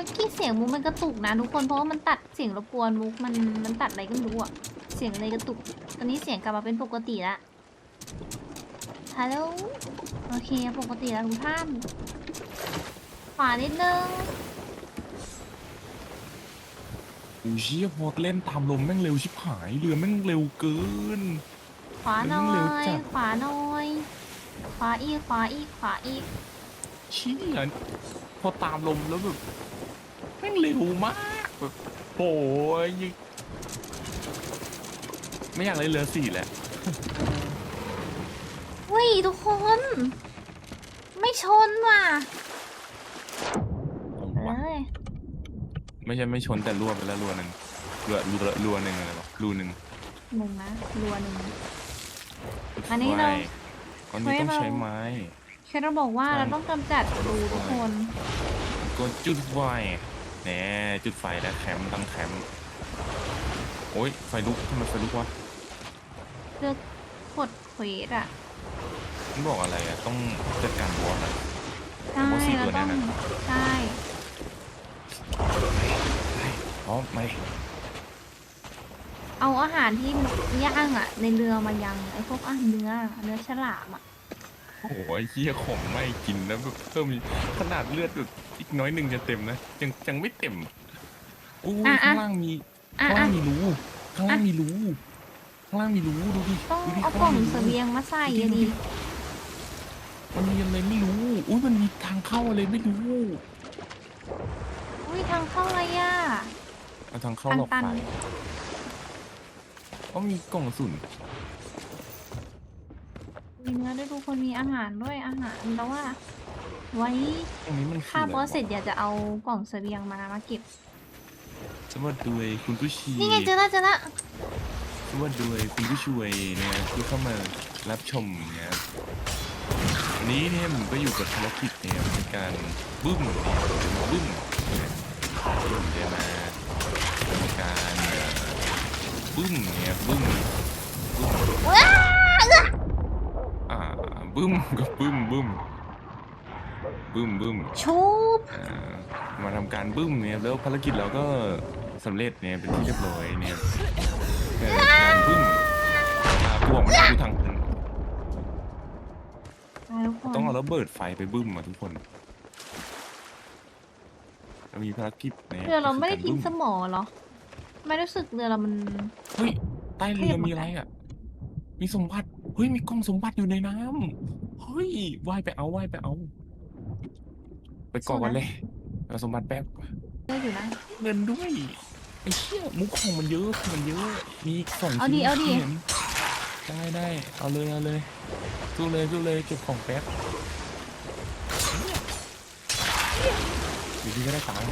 มื่อกี้เสียงมุกมันกระตุกนะทุกคนเพราะว่ามันตัดเสียงรบกวนมุกมันมันตัดอะไรก็ไม่รู้อะเสียงอะไรกระตุก ตอนนี้เสียงกลับมาเป็นปกติละฮัลโหลโอเคปกติแล้วทุกท่านขวานิดนึงอูเชี่ยพอเล่นตามลมแม่งเร็วชิบหายเรือแม่งเร็วเกิน ขวาหน่อมันเร็วยจัดขวาหน่อยขวาอีกขวาอีกขวาอีกเชี่ยพอตามลมแล้วแบบแม่ งเร็วมากแบบโอ้ยไม่อยากเลยเรือสี่แหละ เฮ้ยทุกคน ไม่ชนว่ะเอาเอวะ้ยไม่ใช่ไม่ชนแต่รั่วไปแล้วรั่วหนึ่งรั่วรั่วรั่วหนึ่งอะไรวะรูหนึ่งหนึ่งนะรัวหนึ่ง อันนี้เราไฟอันนี้ต้องเฮ้ยเราใช้ไม้แค่เราบอกว่าใช่เราต้องกำจัดรูทุกคนก็จุดไฟ แหนจุดไฟแล้วแคมป์ตั้งแคมป์โอ้ยไฟลุกทำไมไฟลุกวะเลือกกดเควสอะมันบอกอะไรอะต้องจัดการบอสอะใช่ผมว่าสี่เราตัวต้องแน่นะใช่พร้อมไหมเอาอาหารที่ย่างอะในเรือมายังไอ้พวกอาหารเนื้อเนื้อฉลามอะ โอ้ยเฮียของไม่กินนะแบบเพิ่มขนาดเลือดแบบอีกน้อยหนึ่งจะเต็มนะยังยังไม่เต็มอู้อะอะ ข้างล่างมีอะข้างอะ ล่างมีรูข้างล่างมีรูข้างล่างมีรูดูดิต้องดูดิเอากข้างล่องมีรูเสบียงมาใส่อะดิมันมีอะไรไม่รู้อุ้ยมันมีทางเข้าอะไรไม่รู้อุ้ยทางเข้าอะไรอะ เอาทางเข้าทางหลอกตันไฟก็มีกล่องกระสุน มีเนื้อด้วยทุกคนมีอาหารด้วยอาหารแล้วว่า ไว้ตรงนี้มันคือฆ่าบอสเสร็จเดี๋ยวจะเอากล่องเสบียงมามาเก็บ สวัสดีคุณผู้ชีนี่ไงเจอละเจอละสวัสดีคุณผู้ช่วยเนี่ยที่เข้ามารับชมเนี่ยวันนี้เนี่ยผมก็อยู่กับภารกิจเนี่ยในการบึ้มบึ้มเนี่ยผมจะมาทำการเอ่อบึ้มเนี่ยบึ้มบึ้ม ว้าอ่า บึ้มก็บึ้มบึ้มบึ้มบึ้มชูบอ่ามาทำการบึ้มเนี่ยแล้วภารกิจเราก็สำเร็จเนี่ยเป็นที่เรียบร้อยเนี่ยเกิดการบึ้มอ่าพวกมันดูทางตายทุกคนต้องเอาระเบิดไฟไปบึ้มอะทุกคนเรามีภารกิจเนี่ยเรือเราไม่ได้ก็ทิ้งคือสกมอเหรอ ไม่รู้สึกเรือเรามัน เฮ้ยใต้เรือมีอะไรอะ มีสมบัติเฮ้ยมีกล่องสมบัติอยู่ในน้ำเฮ้ยว่ายไปเอาว่ายไปเอา ไปเกาะกันเลยเอาสมบัติแป๊บเรืออยู่นะ เงินด้วยไอ้เชี่ยมุกของมันเยอะของมันเยอะมีอีกสองเอาดิชิ้นเอาดิที่ห็นได้ได้เอาเลยเอาเลยสู้เลยสู้เลยเก็บของแป๊บอยู่ที่ก็ได้ตังค์เอา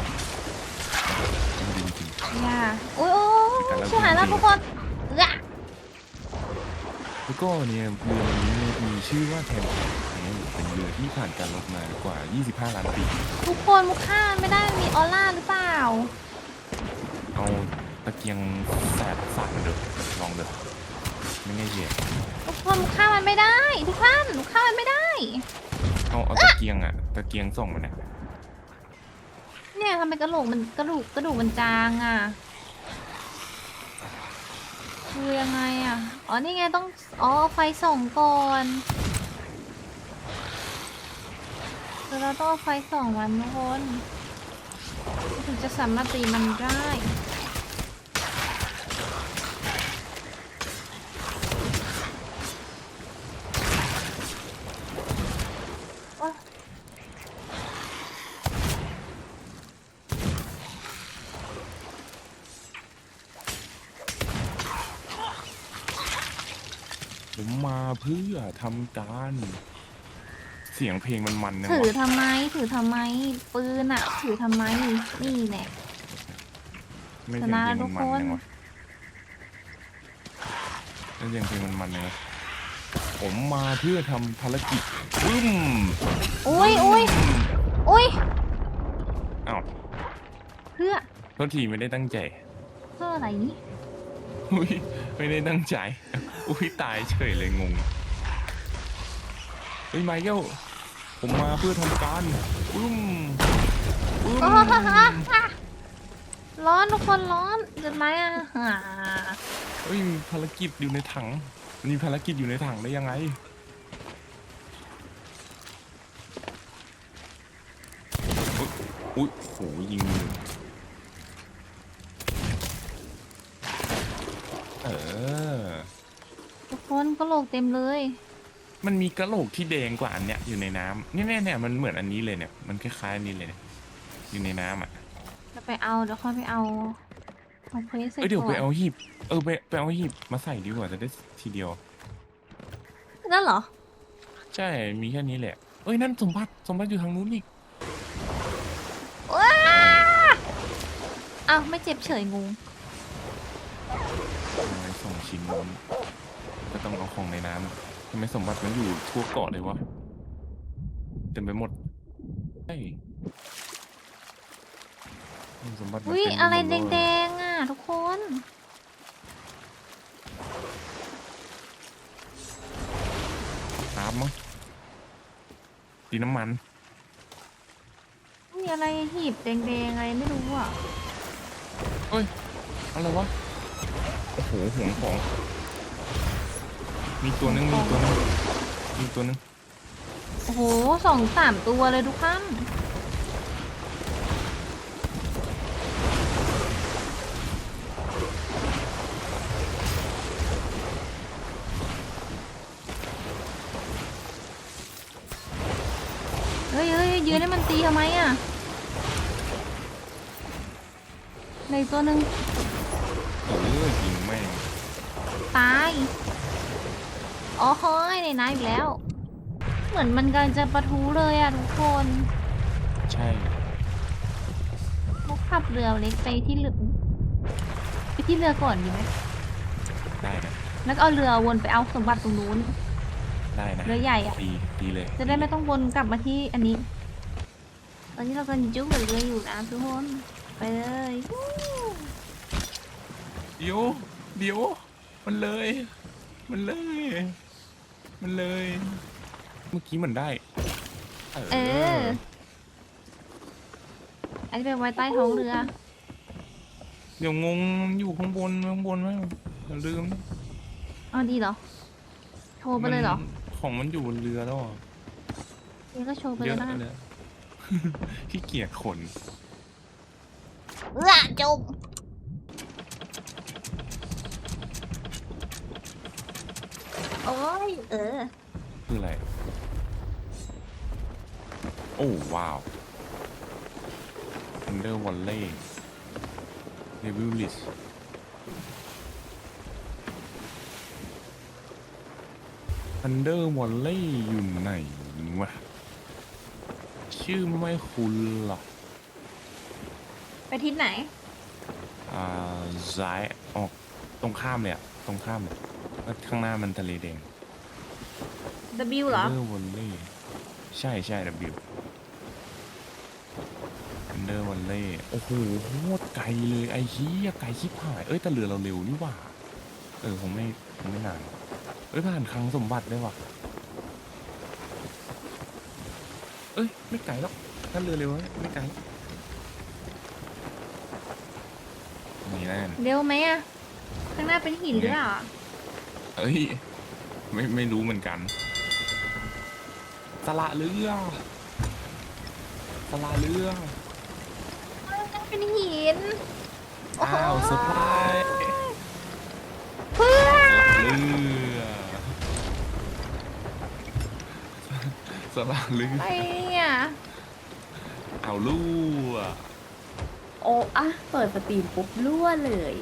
ดีจริงอย่าโอ้ยโอ้ยแต่ละช่วยหายแล้วพื้ทุนกที่คนเอ้อๆ แล้วก็เนี่ยเรือลำนี้เนี่ยมีชื่อว่าแทนเนี่ยเป็นเรือที่ผ่านการลบมากว่า 25 ล้านปี ทุกคนมุกฆ่ามันไม่ได้มีออร่าหรือเปล่า เอาตะเกียงแสบสาดมันเด้อลองเด้อไม่ง่ายเหี้ยทุกคนมุกฆ่ามันไม่ได้ ทุกท่านมุกฆ่ามันไม่ได้ เอาเอาตะเกียงอะตะเกียงส่องมันอะเนี่ยทำไมกระโหลกมันกระดูกกระดูกมันจางอะ คือยังไงอะ อ๋อ นี่ไงต้อง อ๋อเอาไฟส่องก่อนคือเราต้องเอาไฟส่องมันทุกคนถึงจะสามารถตีมันได้ โอ๊ย ผมมาเพื่อทำการ เสียงเพลงมันมันนะถือวะทำไม ถือทำไม ปืนอะถือทำไม นี่แน่ไม่ชเสียงนะเพลงทุมักนคมันนยังวะไม่เสียงเพลงมันมันเลยวะผมมาเพื่อทำภารกิจบึ้มอุ้ยอุ้ยอุ้ยอ้าวเพื่อโทษทีไม่ได้ตั้งใจ เพื่ออะไรนี่ อุ้ยไม่ได้ตั้งใจ อุ้ยตายเฉยเลยงง เฮ้ยไมเคิลผมมาเพื่อทำการบึ้มบึ้บึ้มโอ้โหร้อนทุกคนร้อนเกินไหมอะอ่าเฮ้ยมีภารกิจอยู่ในถังมีภารกิจอยู่ในถังได้ยังไงอุ๊ยอุ๊ยโหยิงมือเออทุกคนก็โหลกเต็มเลย มันมีกระโหลกที่แดงกว่าอันเนี้ยอยู่ในน้ำเนี่ยเนี่ยเนี่ยมันเหมือนอันนี้เลยเนี่ยมันคล้ายๆอันนี้เลยเนี่ยอยู่ในน้ำอะจะไปเอาเดี๋ยวค่อยไปเอาเอาเพลสเสร็จเอ้ยเดี๋ยวไปก่อนเอาหีบเออไปไปเอาหีบมาใส่ดีกว่าจะได้ทีเดียว นั่นเหรอ ใช่มีแค่นี้แหละเอ้ยนั่นสมบัติสมบัติอยู่ทางนู้นอีกว้าอ้าวไม่เจ็บเฉยงงทำไมส่งชิ้นนู้นก็ต้องเอาของในน้ำ ทำไมสมบัติมันอยู่ทั่วเกาะเลยวะเต็มไปหมดใช่สมบัติมันอุ้ยเต็มปอะไรหมเลยแดงๆอะทุกคนครับมั้งดีน้ำมัน มีอะไรหีบแดงๆอะไรไม่รู้อะเอ้ยอะไรวะ โอ้โหห่วงของ มีตัวนึงมีตัวนึงมีตัวนึงโอ้โหสองสามตัวเลยทุกท่านเฮ้ยเฮ้ยยืนให้มันตีทำไมอะในตัวหนึ่งเออยิงแม่งตาย อ๋อเฮ้ยในน้ำอีกแล้ว เหมือนมันกำลังจะประทุเลยอะทุกคนใช่ มุกขับเรือเล็กไปที่เรือไปที่เรือก่อนดีไหมได้นะแล้วก็เอาเรือวนไปเอาสมบัติตรงนู้น ได้นะเรือใหญ่อะ ดีดีเลยจะได้ไม่ต้องวนกลับมาที่อันนี้ ตอนนี้เรากำลังจุ๊กกับเรืออยู่นะทุกคน ไปเลยวู้เดี๋ยวเดี๋ยวมันเลย มันเลย มันเลย เมื่อกี้มันได้เออ อันนี้เป็นไว้ใต้ท้องเรือ เดี๋ยวงงมันอยู่ข้างบนข้างบนไหมอย่าลืมนะเอาดีเหรอ โชว์ไปเลยเหรอมันของมันอยู่บนเรือแล้วอะนี่ก็โชว์ไปเยเลยอะนะเลย ขี้เกียจขน เอื้อจม โอ้ยเออ คืออะไร โอ้ว้าว Under Volley Devil List Under Volley อยู่ไหนวะ ชื่อไม่คุ้นหรอไปทิศไหน อ่าซ้ายออกตรงข้ามเลยอะตรงข้ามเลย แล้วข้างหน้ามันทะเลแดง W เหรอ Under Volley ใช่ใช่ W Under Volley โอ้โหโคตรไกลเลยไอ้เหี้ยไกลชิบหาย เอ้ยแต่เรือเราเร็วนี่หว่า เออคงไม่คงไม่นาน เอ้ยผ่านคลังสมบัติได้ว่ะ เอ้ยไม่ไกลแล้วถ้าเรือเร็วนะไม่ไกลนี่แน่นเร็วไหมอะข้างหน้าเป็นหินหรือเปล่า เอ้ย ไม่ไม่รู้เหมือนกัน สละเรือ สละเรือเป็นหินโอ้โหอ้าวเซอร์ไพรส์เพื่อสละเรือสละเรืออะไรเนี่ยเอาลู่อะโอ้อะเปิดสตรีมปุ๊บรั่วเลย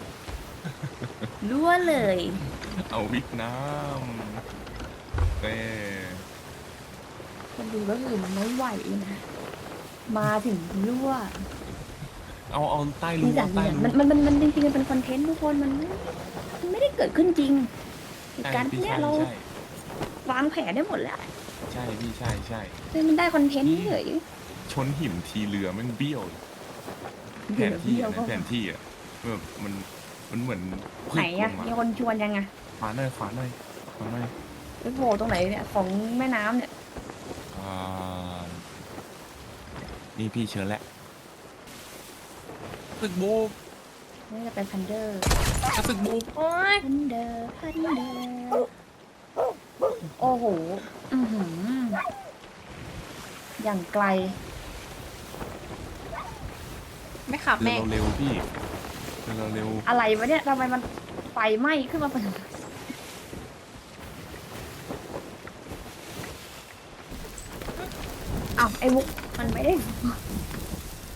รั่วเลย เอาวิกน้ำเต้คนดูก็คือมันไม่ไหวนะ มาถึงรั่วเอาเอาใต้จริรูงจังใต้เนี่ยรูมันมันมันมันจริงๆมันเป็นคอนเทนต์ทุกคนมันไม่มันไม่ได้เกิดขึ้นจริงเหตุใช่การณ์พี่เนี้ยใช่เราใช่วางแผนได้หมดแล้วใช่พี่ใช่ใช่เลยมันได้คอนเทนต์เฉยชนหินทีเรือแมันเบี้ยวเลยแผเดี๋ยนวที่เดียวอะก็นะแผนที่อะแบบมัน มันเหมือนพืไหนชอะลงมีมาคนชวนยังอะขวาหน่อยขวาหน่อยขวาหน่อยไปโผล่ตรงไหนเนี่ยของแม่น้ำเนี่ยอ่านี่พี่เชิญแล้วตึกบุกนี่จะเป็นพันเดอร์กระตึกบุกโอ้ยพันเดอร์พันเดอร์โอ้โหอือหืออย่างไกล ไม่ขับเดินแม่งเราเร็วพี่ เดินเราเร็วอะไรวะเนี่ยทำไมมันไฟไหม้ขึ้นมาเป็นอ้าวไอ้มุกมันไม่ได้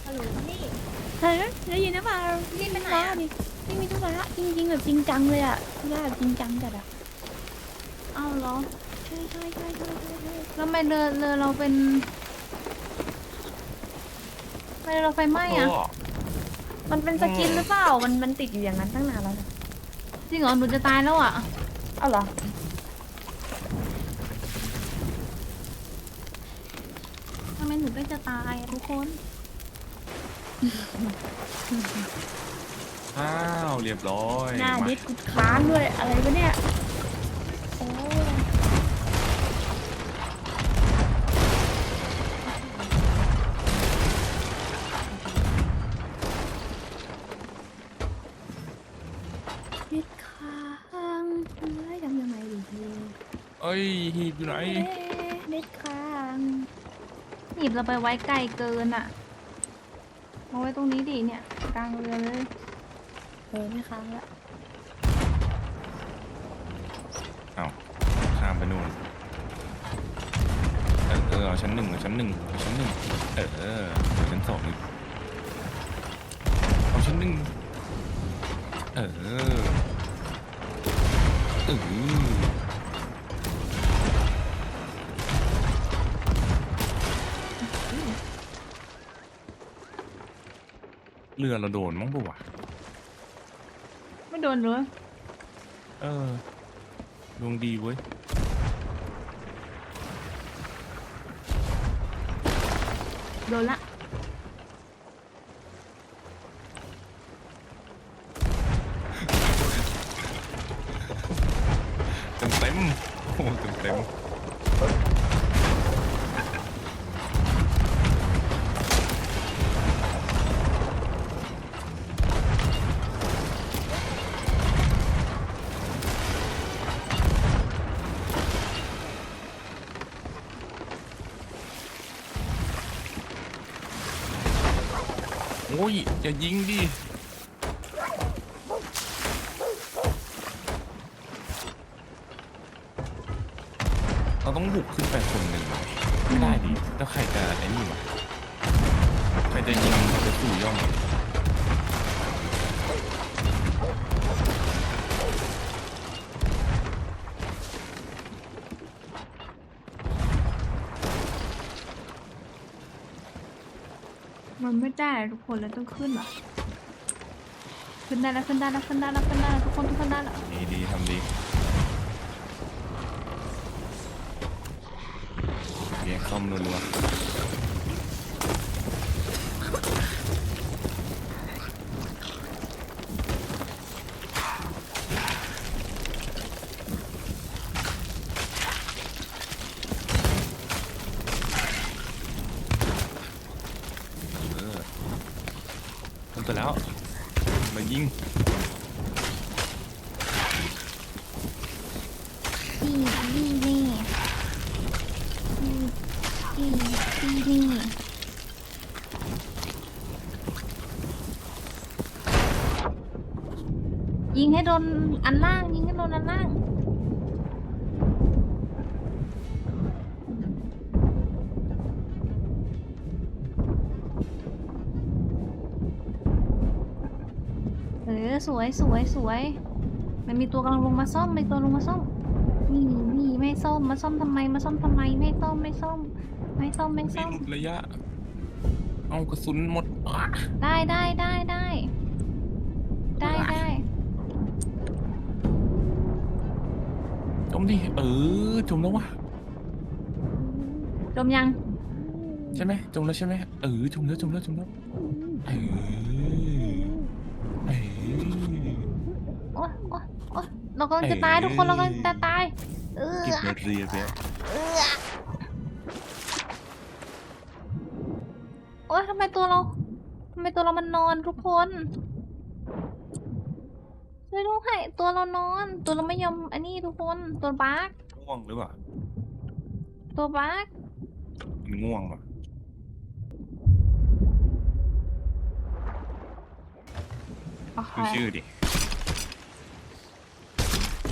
ฮัลโหลพี่เฮ้ยได้ยินนะเปล่าพี่ไปไหนอะดิไม่มีธุระจริงๆแบบจริงจังเลยอะธุระแบบจริงจังจัดอะเอาเหรอใช่ใช่ใช่ใช่ใช่ใช่แล้วทำไมเรือเรือเราเป็นทำไมเรือเราไฟไหม้อะก็ มันเป็นสกินหรือเปล่า มันมันติดอยู่อย่างนั้นตั้งนานแล้วนะจริงเหรอ หนูจะตายแล้วอะเอาเหรอ ทำไมหนูก็จะตายอะทุกคน อ้าว เรียบร้อยหน้ามา ดิสกูค้างด้วย อะไรวะเนี่ย เอ้ยหีบอยู่ไหนเอ๊ะดิสค้างหนีบเราไปไว้ไกลเกินอะมาไว้ตรงนี้ดิเนี่ยกลางเรือเลยเออไม่ค้างละเอาข้ามไปนู่น เออเออเอาชั้นหนึ่งเอาชั้นหนึ่งเอาชั้นหนึ่งเออเออเอาชั้นสอง เรือเราโดนมั้งปะวะไม่โดนเลยเออดวงดีเว้ย โดนละ อย่ายิงดิเราต้องบุกขึ้นไปคนหนึ่งไม่ได้ดิแล้วใครจะไอ้นี่วะใครจะยิงจะสู่ย่อง มันไม่ได้ทุกคนแล้วต้องขึ้นเหรอขึ้นได้แล้วขึ้นได้แล้วขึ้นได้แล้วขึ้นได้แล้วทุกคนทุกคนได้แล้วดีดีทำดีเบียร์ซ่อมรัวๆเออทำไป แล้ว มายิงพี่พี่นี่พี่นี่นี่ยิงให้โดนอันล่าง ยิงให้โดนอันล่าง สวยสวยสวย มันมีตัวกำลังลงมาซ่อมมีตัวลงมาซ่อมนี่นี่ไม่ซ่อมมาซ่อมทำไมมาซ่อมทำไมไม่ซ่อมไม่ซ่อมไม่ซ่อมไม่มีซ่อมหลุดระยะ เอากระสุนหมดอะได้ได้ได้ได้ได้ได้จมดิเออจมแล้ววะจมยัง ใช่ไหมจมแล้วใช่ไหมเออจมแล้วจมแล้วจมแล้วเออ เออ โอ๊ยโอ๊ยโอ๊ย เรากำลังจะตายทุกคนเรากำลังจะตาย เออเก็บเงินเรียไปแล้วโอ๊ยทำไมตัวเราทำไมตัวเรามันนอนทุกคนช่วยด้วยตัวเรานอน ตัวเราไม่ยอมอันนี้ทุกคนตัวบั๊กง่วงหรือเปล่าตัวบั๊กมันง่วงป่ะโอเคดูชื่อดิ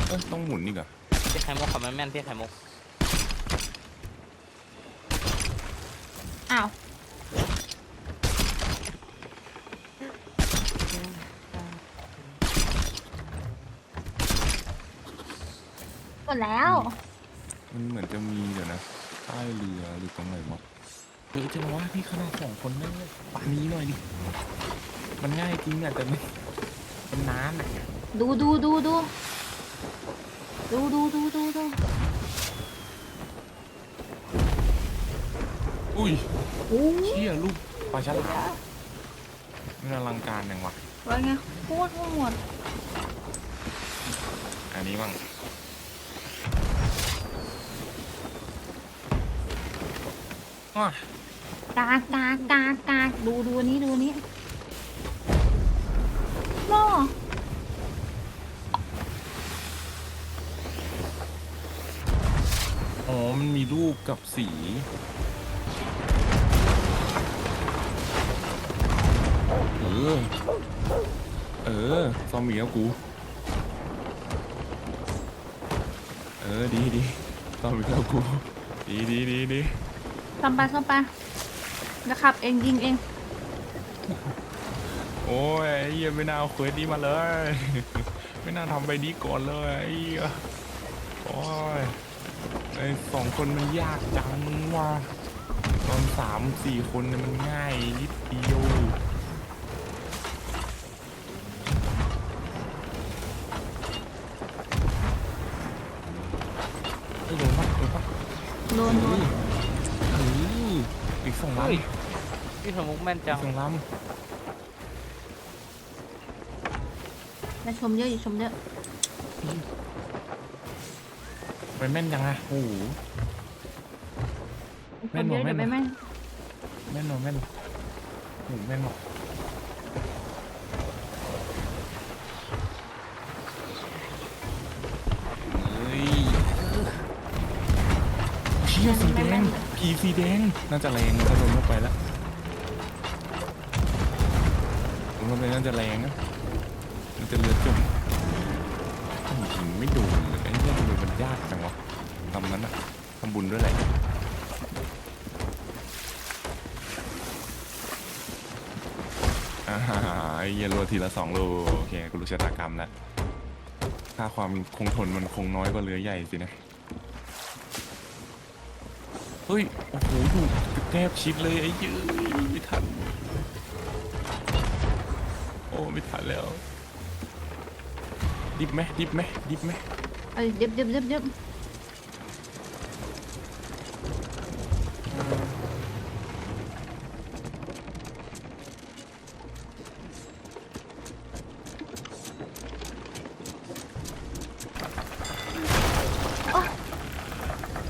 เอ้ยต้องหมุนนี่ก่อนพี่ไข่มุกขับแม่นๆพี่ไข่มุกอ้าวหมดแล้ว มันเหมือนจะมีเดี๋ยวนะใต้เรือหรือตรงไหนวะเดี๋ยวจะว่าพี่ขนาดสองคนแม่งปานนี้หน่อยดิมันง่ายจริงอะแต่ไม่มันนานอะดูดูดูดู ดูดูดูดูดูอุ้ยโอ้เชี่ยลูกปลาฉลามมันอลังการอย่างวะว่าไงโคตรโหดอันนี้บ้างว้า กากกากกากกากดูดูอันนี้ดูอันนี้ล่อ อ๋อ มันมีรูปกับสี เออ เออ ซอมบี้แล้วกู เออ ดีดีซอมบี้แล้วกู ดีดีดีดีทำไปทำไปจะขับเองยิงเอง โอ้ยไอ้เหี้ยไม่น่าเอาเควสนี้มาเลย ไม่น่าทำไปนี้ก่อนเลยไอ้เหี้ยโอ้ยไอ้ สองคนมันยากจังว่ะตอนสามสี่คนเนี่ยมันง่ายนิดเดียวเอ้ยโดนปะโดนปะโดนโดนเอออีกสองลำเฮ้ย อีกพี่ไข่มุกแม่นจังสองลอย่าชมเยอะอย่าชมเยอะ ไปแม่นยังอะโอ้โหชมเยอะแม่เดี๋ยนวบ่ไม่แม่นแม่นแม่นเนอะแม่นโอ้โหแม่นบอกเฮ้ยเชี่ยสีแดงผีสีแดงน่าจะแรงถ้าโดนเข้าไปแล้วโดนเข้าไปน่าจะแรงนะมันจะเลือดจม ยิงไม่โดนเลยไอ้เนี่ยมันยากจังวะทำนั้นอะทำบุญด้วยแหละอ่าไอ้เหี้ยรัวทีละสองโลโอเคกูรู้ชะตากรรมแล้วค่าความคงทนมันคงน้อยกว่าเรือใหญ่สินะเฮ้ย โอ้โหดูแทบชิดเลยไอ้เหี้ยไม่ทัน โอ้ ไม่ทันแล้ว ดิบไหมดิบไหมดิบไหมเอ้ยเด็บเด็บเด็บเด็บโอ้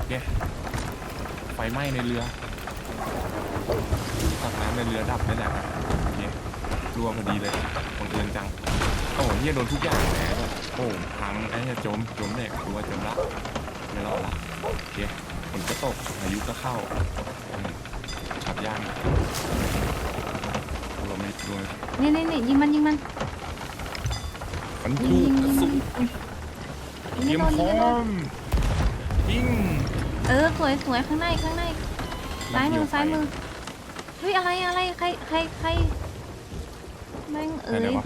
เย้ไฟไหม้ในเรือตักน้ำในเรือดับนี่แหละโอเครั่วพอดีเลยบังเอิญจังโอ้เฮียโดนทุกอย่างแหมแบบโอ้พังไอ้เหี้ยจมจมแน่กลัวจมละไม่รอดละโอเคฝนก็ตกพายุก็เข้าอืมขับยากเราไม่รวยนี่นี่นี่ยิงมันยิงมันมันยิถูงกยิงกระยิงสุนยิงเตรียมพร้อมยิงเออสวยสวยข้างในข้างในซ้ายมือซ้ายมือเฮ้ยอะไรอะไรใครใครใครแม่งไหเอ้นยวะ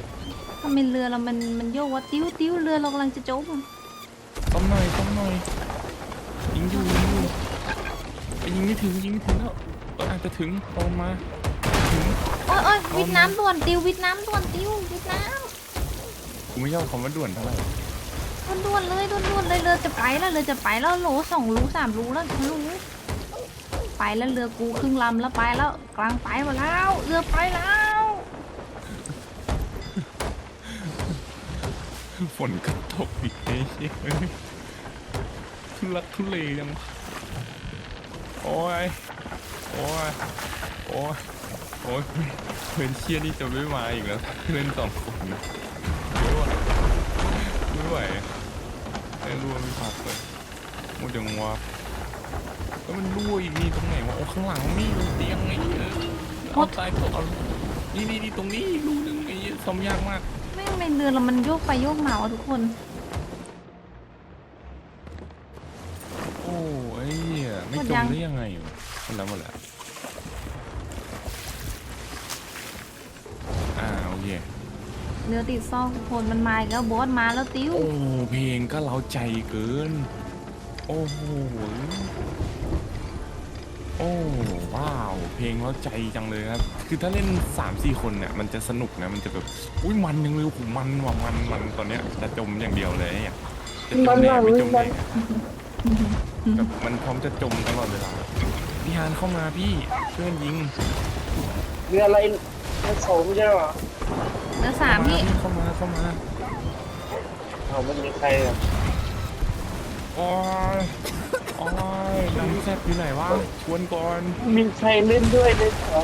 ทำไมเรือเรามันมันโยกวะติ้วติ้วเรือเรากำลังจะจมต้มหน่อยต้มหน่อยยิงอยู่ยิงอยู่ไปยิงไม่ถึงยิงไม่ถึงแล้วเอออาจจะถึงตอนมาถึงโอ้ยโอ้ยวิดน้ำด่วนติ้ววิดน้ำด่วนติ้ววิดน้กูไม่ชอบคำว่าด่วนเท่าไหร่ำด่วนด่วนเลยด่วนด่วนเลยเรือจะไปแล้วเรือจะไปแล้วโหลสองรูสามรูแล้วรูไปแล้วเรือกูครึ่งลำแล้วไปแล้วกลางไปหมดแล้วเรือไปแล้ว ฝนก็ตกอีกเอ้ยทุลักทุเลจังวะโอ้ย โอ้ย โอ้ย โอ้ยเพื่อนเชียนี่จะไม่มาอีกแล้วเพื่อนสองคนนะไม่ไหวไม่ไหวไอ้รั่วไม่พักเลยหมดยังวะแล้วมันรั่วอีกนี่ตรงไหนวะโอ้ข้างหลังนี่ตรงเตียงไอ้เหี้ยเอาต้โต๊ะเอานี่นี่นี่ตรงนี้อีกรูนึงไอ้เหี้ยซ่อมยากมาก ในเรือแล้วมันโยกไปโยกมาวะทุกคน โอ้ไอ้เหี้ยไม่หมดจยัมง ได้ยังไงวะหมดแล้วหมดแล้วอ่าโอเคเรือติดซอกทุกคนมันมาอีกแล้วบอสมาแล้วติ้ว โอ้เพลงก็เล้าใจเกิน โอ้โหโอ้ว้าว เพลงเล้าใจจังเลยครับ คือถ้าเล่น3ามสี่คนเนี่ยมันจะสนุกนะ มันจะแบบ อุ้ยมันยังเลยโอ้โหมันว่ะมันมันตอนเนี้ยจะจมอย่างเดียวเลยเนี่ยจะจมแน่ไม่จมแน่แบบมันพร้อมจะจมตลอดเวลาพี่ฮานเข้ามาพี่เพื่อนยิงเรืออะไรเรือโสมใช่หรอเรือสามพี่เข้ามาเข้ามาเอาไม่มีใครอะโอ้ยโอ้ยน้ำแซ่บอยู่ไหนวะชวนก่อนมีใครเล่นด้วยเลยเหรอ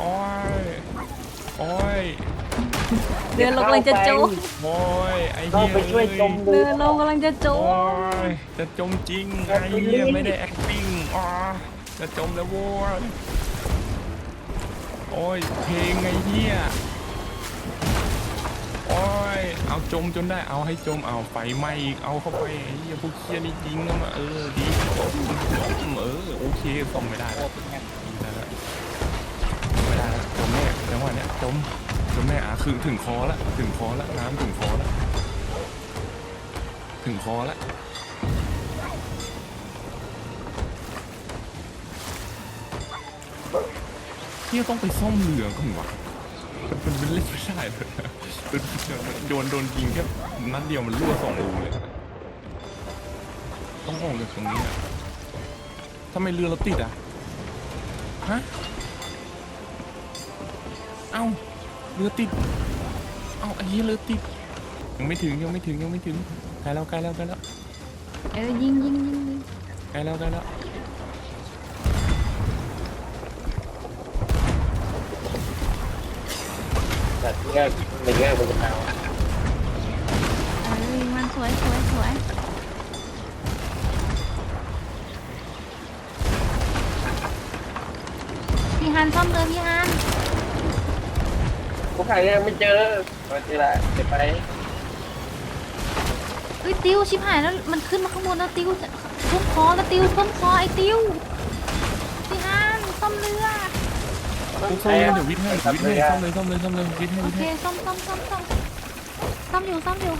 โอ้ยโอ้ยเรือเรากำลังจะจมโอ้ยไอ้ต้อเหี้งยไปช่วยจมเรือเรากำลังจะจโอ้มยจะจมจริงไอ้เหี้ยไม่ได้ acting อ๋อจะจมแล้วโว้ยโอ้ยเพลงไอ้เหี้ยโอ้ยเอาจมจนได้เอาให้จมเอาไฟไหม้อีกเอาเข้าไปไอ้เหี้ยพวกเคียนี่จริงเข้ามาเออดีจมจมเออโอเคซ่อมไม่ได้แล้วได้แล้วไม่ได้แล้วจมแน่จังหวะเนี้ยจมจมแน่อะคือถึงคอล้วถึงคอล้วน้ำถึงคอล้วถึงคอล้วพี่ต้องไปซ่อมเรือก่อนวะ มันเป็นเล่นไม่ได้เลยนะเป็นโดนโดนยิงแค่นัดเดียวมันรั่วสองรูเลย ต้องออกจากตรงนี้อะทำไมเรือเราติดอะ ฮะ เอ้าเรือติด เอ้าไอ้เหี้ยเรือติด ยังไม่ถึงยังไม่ถึงยังไม่ถึงใกล้แล้วใกล้แล้วใกล้แล้วเออยิงยิงยิงยิงใกล้แล้วใกล้แล้ว แต่เรือในเรือมันจะเอาเออยิงมันสวยสวยสวยพี่ฮันซ่อมเรือพี่ฮันพวกใครยังไม่เจอมาเจอละเดี๋ยวไปเอ้ยติวชิบหายแล้วมันขึ้นมาข้างบนแล้วติวจะท่วมคอแล้วติวท่วมคอไอ้ติว ปุ๊บซ่อมเลยเดี๋ยววิทย์ให้วิทย์ให้ซ่อมเลยซ่อมเลยซ่อมเลยวิทย์ให้โอวิทย์เคให้ซ่อมซ่อมซ่อมซ่อมซ่อมอยู่ซ่อมอยู่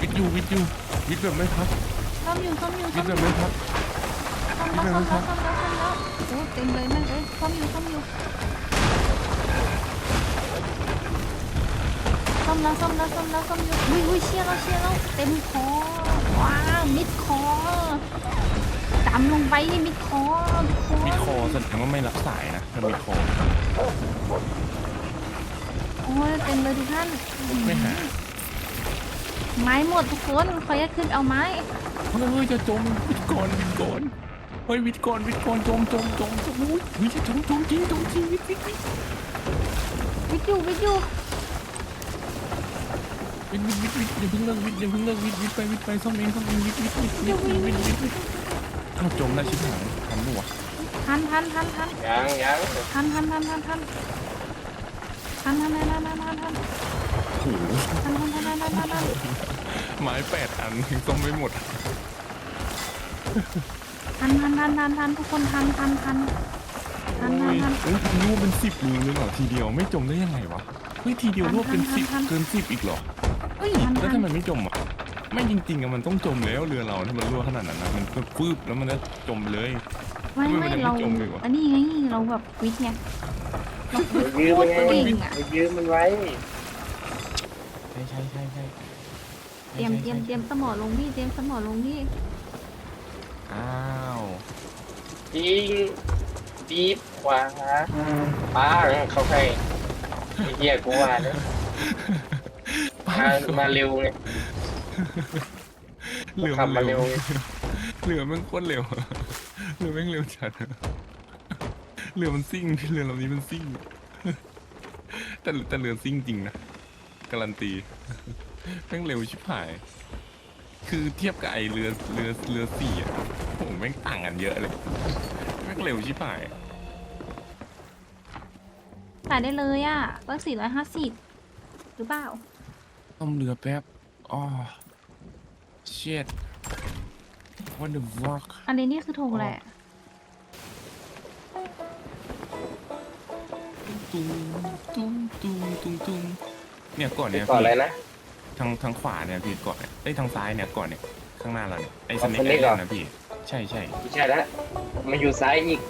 วิทย์อยู่วิทย์อยู่วิทย์แบบไม่พักซ่อมอยู่ซ่อมอยู่วิซ่อทมย์อแบบยู่ไม่พักซ่อมแล้วซ่อมแล้วซ่อมแล้วซ่อมแล้วโอ้เต็มเลยแม่งเอ้ยซ่อมอยู่ซ่อมอยู่ซ่อมแล้วซ่อมแล้วซ่อมแล้วซ่อมอยู่อุ้ยอุ้ยเชี่ยแล้วเชี่ยแล้วเต็มคอว้าวมิดคอ ดำลงไปนี่มิดคอทุกคนมิดคอแสดงว่าไม่รับสายนะถ้ามิดคอโอ้ยเต็มเลยทุกท่านไม่หาไม้หมดทุกคนขออนุญาตขึ้นไปเอาไม้เฮ้ยจะจมวิทย์ก่อนวิทย์ก่อนเฮ้ยวิทย์ก่อนวิทย์ก่อนจมจมจมจมอุ้ยวิทย์จะจมจมจริงจมจริงวิทย์วิทย์วิทย์วิทอยู่วิทอยู่วิทย์วิทย์วิทย์วิทย์อย่าเพิ่งเลิกวิทย์อย่าเพิ่งเลิกวิทย์วิทย์ไปวิทย์ไปซ่อมเองซ่อมเองวิทย์วิทย์วิทย์วิทย์วิทย์วิทย์ วิทย์วิทย์อ้าวจมแล้วชิบหายทำด้วยวะทันทันทันทันยังยังทันทันทันทันทันทันทันทันทันทันทันทันโอ้โหทันทันทันทันทันทันทันไม้แปดอันยังซ่อมไม่หมดทันทันทันทันทันทุกคนทันทันทันทันทันทันโอ้ยรั่วเป็นสิบรูเลยเหรอทีเดียวไม่จมได้ยังไงวะเฮ้ยทีเดียวรั่วเป็นสิบทันทันทันเกินสิบอีกเหรอเฮ้ยทันทันแล้วทำไมไม่จมอะ ไม่จริงๆอะมันต้องจมแล้วเรือเราถ้ามันรั่วขนาดนั้นนะมันก็ฟืบแล้วมันจะจมไปเลย ไม่ทำไมไม่มันยังไม่เราจมเลยวะอันนี้ไงเราแบบวิทย์ไงเราวิทย์ยืมโคมัตนรไงเก่งอะยืมมันไว้ใช่ใช่ใช่ใช่เตรียมเตรียมเตรียมสมอลงพี่เตรียมสมอลงพี่อ้าวยิงบีบขวาป้าเขาให้ไอ้เหี้ยกูว่าเนี่ยมามาเร็วไง เรือขับมัมานเร็เร็ววไงเรือแม่งโคตรเร็วเรือแม่งเร็วจัดเรือมันซิ่งเรือลำนี้มันซิ่ง แต่แต่เรือซิ่งจริงนะการันตีแม่งเร็วชิบหาย คือเทียบกับไอเรือเรือเรือสี่อะโหแม่งต่างกันเยอะเลยแม่งเร็วชิบหาย ขายได้เลยอะตั้งสี่ร้อยห้าสิบหรือเปล่า ต้มเรือแป๊บอ๋อ shit what the fuck อันนี้นี่คือธงแหละ ตุ้งตุ้งตุ้งตุ้งตุ้งเนี่ยก่อนไปเนี่ยก่อนพี่เลยนะ ทางทางขวาเนี่ยพี่ก่อนเนี่ยไอ้ยทางซ้ายเนี่ยก่อนเนี่ยข้างหน้าเราเนี่ยไอ้สอ๋อเน็ก Snake ไอเหรอนะพี่ ใช่ใช่ไม่ใช่แล้วมันอยู่ซ้ายอีก